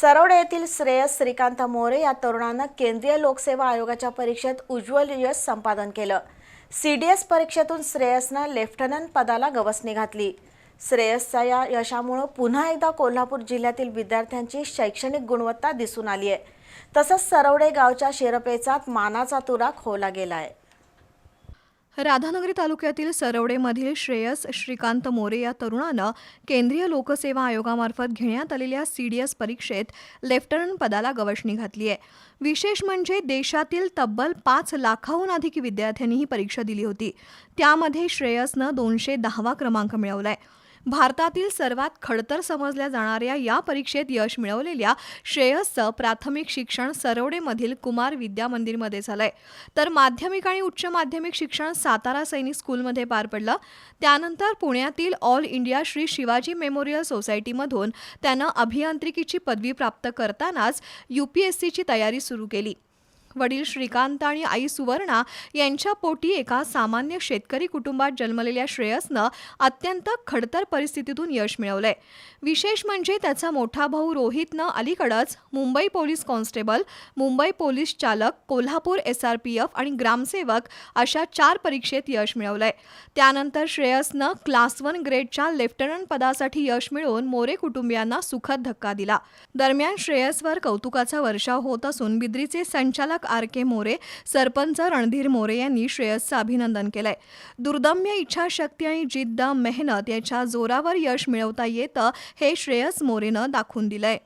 सरवडे येथील श्रेयस श्रीकांत मोरे या तरुणानं केंद्रीय लोकसेवा आयोगाच्या परीक्षेत उज्ज्वल यश संपादन केलं. सी डी एस परीक्षेतून श्रेयसनं लेफ्टनंट पदाला गवसणी घातली. श्रेयसच्या या यशामुळं पुन्हा एकदा कोल्हापूर जिल्ह्यातील विद्यार्थ्यांची शैक्षणिक गुणवत्ता दिसून आली आहे तसंच सरवडे गावच्या शिरपेचात मानाचा तुरा खोवला गेला आहे राधानगरी तालुक्यातील सरवडेमधील श्रेयस श्रीकांत मोरे या तरुणानं केंद्रीय लोकसेवा आयोगामार्फत घेण्यात आलेल्या सी डी एस परीक्षेत लेफ्टनंट पदाला गवसणी घातली आहे विशेष म्हणजे देशातील तब्बल पाच लाखाहून अधिक विद्यार्थ्यांनी ही परीक्षा दिली होती. त्यामध्ये श्रेयसनं दोनशे दहावा क्रमांक मिळवलाय. भारतातील सर्वात खडतर समजल्या जाणाऱ्या या परीक्षेत यश मिळवलेल्या श्रेयसचं प्राथमिक शिक्षण सरवडेमधील कुमार विद्या मंदिरमध्ये झालंय. तर माध्यमिक आणि उच्च माध्यमिक शिक्षण सातारा सैनिक स्कूलमध्ये पार पडलं. त्यानंतर पुण्यातील all India Shri Shivaji memorial सोसायटीमधून त्यानं अभियांत्रिकीची पदवी प्राप्त करतानाच यू पी एस सीची तयारी सुरू केली. वडील श्रीकांत आणि आई सुवर्णा यांच्या पोटी एका सामान्य शेतकरी कुटुंबात जन्मलेल्या श्रेयसनं अत्यंत खडतर परिस्थितीतून यश मिळवलंय. विशेष म्हणजे त्याचा मोठा भाऊ रोहितनं अलीकडंच Mumbai police constable Mumbai police चालक Kolhapur S R P F आणि ग्रामसेवक अशा चार परीक्षेत यश मिळवलंय. त्यानंतर श्रेयसनं क्लास वन ग्रेडच्या लेफ्टनंट पदासाठी यश मिळवून मोरे कुटुंबियांना सुखद धक्का दिला. दरम्यान श्रेयसवर कौतुकाचा वर्षाव होत असून बिद्रीचे संचालक संचालक आर के मोरे सरपंच रणधीर मोरे यांनी श्रेयसचं अभिनंदन केलंय. दुर्दम्य इच्छाशक्ती आणि जिद्द मेहनत याच्या जोरावर यश मिळवता येतं हे श्रेयस मोरेनं दाखवून दिलंय.